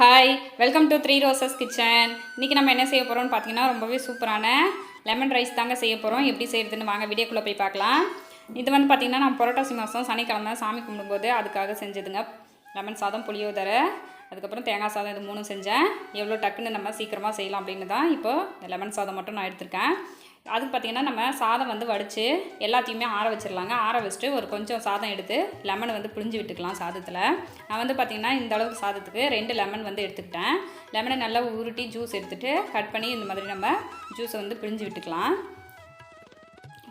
Hi welcome to three roses kitchen இன்றைக்கி நம்ம என்ன செய்ய போகிறோம்னு பார்த்தீங்கன்னா ரொம்பவே சூப்பரான லெமன் ரைஸ் தாங்க செய்ய போகிறோம் எப்படி செய்கிறதுன்னு வாங்க வீடியோக்குள்ளே போய் பார்க்கலாம். இது வந்து பார்த்திங்கன்னா நான் புரட்டாசி மாதம் சனிக்கிழமை சாமி கும்பிடும்போது அதுக்காக செஞ்சதுங்க. லெமன் சாதம் புளியோதரை அதுக்கப்புறம் தேங்காய் சாதம் இது மூணும் செஞ்சேன். எவ்வளோ டக்குன்னு நம்ம சீக்கிரமாக செய்யலாம் அப்படின்னு தான் இப்போது லெமன் சாதம் மட்டும் நான் எடுத்திருக்கேன். அதுக்கு பார்த்திங்கன்னா நம்ம சாதம் வந்து வடித்து எல்லாத்தையுமே ஆற வச்சிடலாங்க. ஆற வச்சுட்டு ஒரு கொஞ்சம் சாதம் எடுத்து லெமன் வந்து புழிஞ்சு விட்டுக்கலாம் சாதத்தில். நான் வந்து பார்த்திங்கன்னா இந்த அளவுக்கு சாதத்துக்கு ரெண்டு லெமன் வந்து எடுத்துக்கிட்டேன். லெமனை நல்லா உருட்டி ஜூஸ் எடுத்துகிட்டு கட் பண்ணி இந்த மாதிரி நம்ம ஜூஸை வந்து பிழிஞ்சு விட்டுக்கலாம்.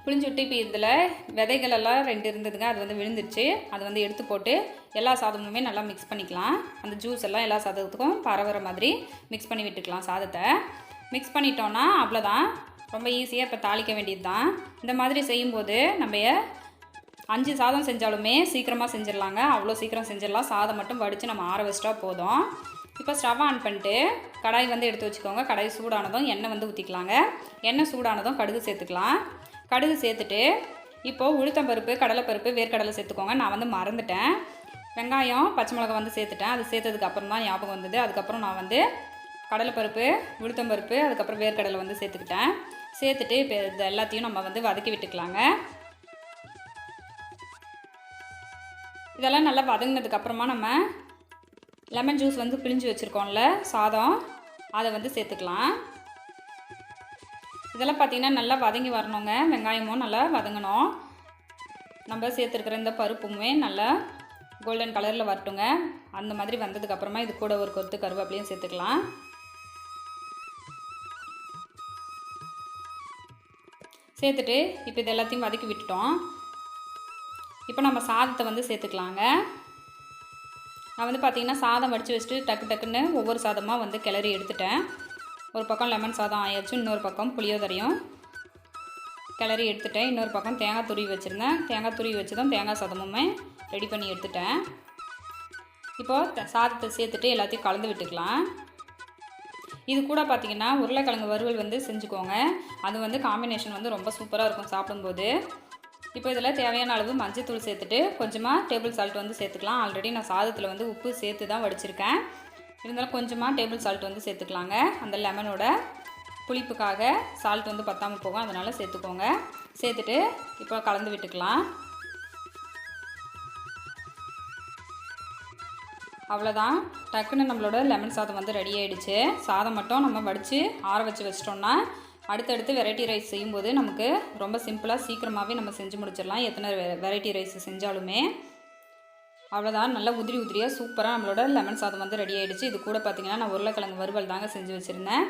பிழிஞ்சு விட்டு இப்போ இதில் விதைகளெல்லாம் ரெண்டு இருந்ததுங்க. அது வந்து விழுந்துருச்சு. அது வந்து எடுத்து போட்டு எல்லா சாதமுமே நல்லா மிக்ஸ் பண்ணிக்கலாம். அந்த ஜூஸ் எல்லாம் எல்லா சாதத்துக்கும் பரவுற மாதிரி மிக்ஸ் பண்ணி விட்டுக்கலாம் சாதத்தை. மிக்ஸ் பண்ணிட்டோன்னா அவ்வளோதான் ரொம்ப ஈஸியாக இப்போ தாளிக்க வேண்டியது தான் இந்த மாதிரி செய்யும்போது நம்ம அஞ்சு சாதம் செஞ்சாலுமே சீக்கிரமாக செஞ்சிடலாங்க. அவ்வளோ சீக்கிரம் செஞ்சிடலாம். சாதம் மட்டும் வடித்து நம்ம ஆற வச்சிட்டா போதும். இப்போ ஸ்டவ் ஆன் பண்ணிட்டு கடாய் வந்து எடுத்து வச்சுக்கோங்க. கடாய் சூடானதும் எண்ணெய் வந்து ஊற்றிக்கலாங்க எண்ணெய் சூடானதும் கடுகு சேர்த்துக்கலாம். கடுகு சேர்த்துட்டு இப்போது உளுத்தம்பருப்பு கடலைப்பருப்பு வேர்க்கடலை சேர்த்துக்கோங்க. நான் வந்து மறந்துட்டேன். வெங்காயம் பச்சை மிளகா வந்து சேர்த்துட்டேன். அது சேர்த்ததுக்கு அப்புறம் தான் ஞாபகம் வந்தது. அதுக்கப்புறம் நான் வந்து கடலைப்பருப்பு உளுத்தம்பருப்பு அதுக்கப்புறம் வேர்க்கடலை வந்து சேர்த்துக்கிட்டேன். சேர்த்துட்டு இப்போ இது எல்லாத்தையும் நம்ம வந்து வதக்கி விட்டுக்கலாங்க. இதெல்லாம் நல்லா வதங்கினதுக்கப்புறமா நம்ம லெமன் ஜூஸ் வந்து பிழிஞ்சு வச்சுருக்கோம்ல சாதம் அதை வந்து சேர்த்துக்கலாம். இதெல்லாம் பார்த்திங்கன்னா நல்லா வதங்கி வரணுங்க. வெங்காயமும் நல்லா வதங்கணும். நம்ம சேர்த்துருக்கிற இந்த பருப்புமே நல்லா கோல்டன் கலரில் வரட்டுங்க. அந்த மாதிரி வந்ததுக்கப்புறமா இது கூட ஒரு கொத்து கருவேப்பிலையும் சேர்த்துக்கலாம். சேர்த்துட்டு இப்போ இது எல்லாத்தையும் வதக்கி விட்டுட்டோம். இப்போ நம்ம சாதத்தை வந்து சேர்த்துக்கலாங்க. நான் வந்து பார்த்திங்கன்னா சாதம் வடித்து வச்சுட்டு டக்கு டக்குன்னு ஒவ்வொரு சாதமாக வந்து கிளறி எடுத்துட்டேன். ஒரு பக்கம் லெமன் சாதம் ஆயிடுச்சு இன்னொரு பக்கம் புளியோதரையும் கிளறி எடுத்துட்டேன். இன்னொரு பக்கம் தேங்காய் துருவி வச்சுருந்தேன். தேங்காய் துருவி தான் தேங்காய் சாதமுமே ரெடி பண்ணி எடுத்துட்டேன். இப்போது சாதத்தை சேர்த்துட்டு எல்லாத்தையும் கலந்து விட்டுக்கலாம். இது கூட பார்த்திங்கன்னா உருளைக்கிழங்கு வறுவல் வந்து செஞ்சுக்கோங்க. அது வந்து காம்பினேஷன் வந்து ரொம்ப சூப்பராக இருக்கும் சாப்பிடும்போது. இப்போ இதில் தேவையான அளவு மஞ்சத்தூள் சேர்த்துட்டு கொஞ்சமாக டேபிள் சால்ட் வந்து சேர்த்துக்கலாம். ஆல்ரெடி நான் சாதத்தில் வந்து உப்பு சேர்த்து தான் வடிச்சிருக்கேன். இருந்தாலும் கொஞ்சமாக டேபிள் சால்ட் வந்து சேர்த்துக்கலாங்க. அந்த லெமனோட புளிப்புக்காக சால்ட் வந்து பத்தாமல் போகும். அதனால் சேர்த்துக்கோங்க. சேர்த்துட்டு இப்போ கலந்து விட்டுக்கலாம். அவ்வளோதான் டக்குன்னு நம்மளோட லெமன் சாதம் வந்து ரெடி ஆகிடுச்சு சாதம் மட்டும் நம்ம வடித்து ஆற வச்சு வச்சிட்டோம்னா அடுத்தடுத்து வெரைட்டி ரைஸ் செய்யும்போது நமக்கு ரொம்ப சிம்பிளாக சீக்கிரமாகவே நம்ம செஞ்சு முடிச்சிடலாம். எத்தனை வெரைட்டி ரைஸ் செஞ்சாலுமே. அவ்வளோதான் நல்லா உதிரி உதிரியாக சூப்பராக நம்மளோட லெமன் சாதம் வந்து ரெடி ஆகிடுச்சு இது கூட பார்த்திங்கன்னா நான் உருளைக்கிழங்கு வறுவல் தாங்க செஞ்சு வச்சுருந்தேன்.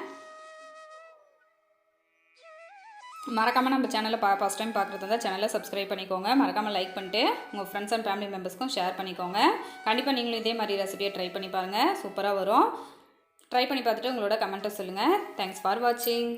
மறக்காமல் நம்ம சேனலை பா ஃபஸ்ட் டைம் பார்க்குறது இருந்தால் சேனலை சப்ஸ்கிரைப் பண்ணிக்கோங்க. மறக்காமல் லைக் பண்ணிட்டு உங்கள் ஃப்ரெண்ட்ஸ் அண்ட் ஃபேமிலி மெம்பர்ஸ்க்கும் ஷேர் பண்ணிக்கோங்க. கண்டிப்பாக நீங்களும் இதே மாதிரி ரெசிபியை ட்ரை பண்ணி பாருங்கள் சூப்பராக வரும். ட்ரை பண்ணி பார்த்துட்டு உங்களோட கமெண்ட்டை சொல்லுங்கள் தேங்க்ஸ் ஃபார் வாட்சிங்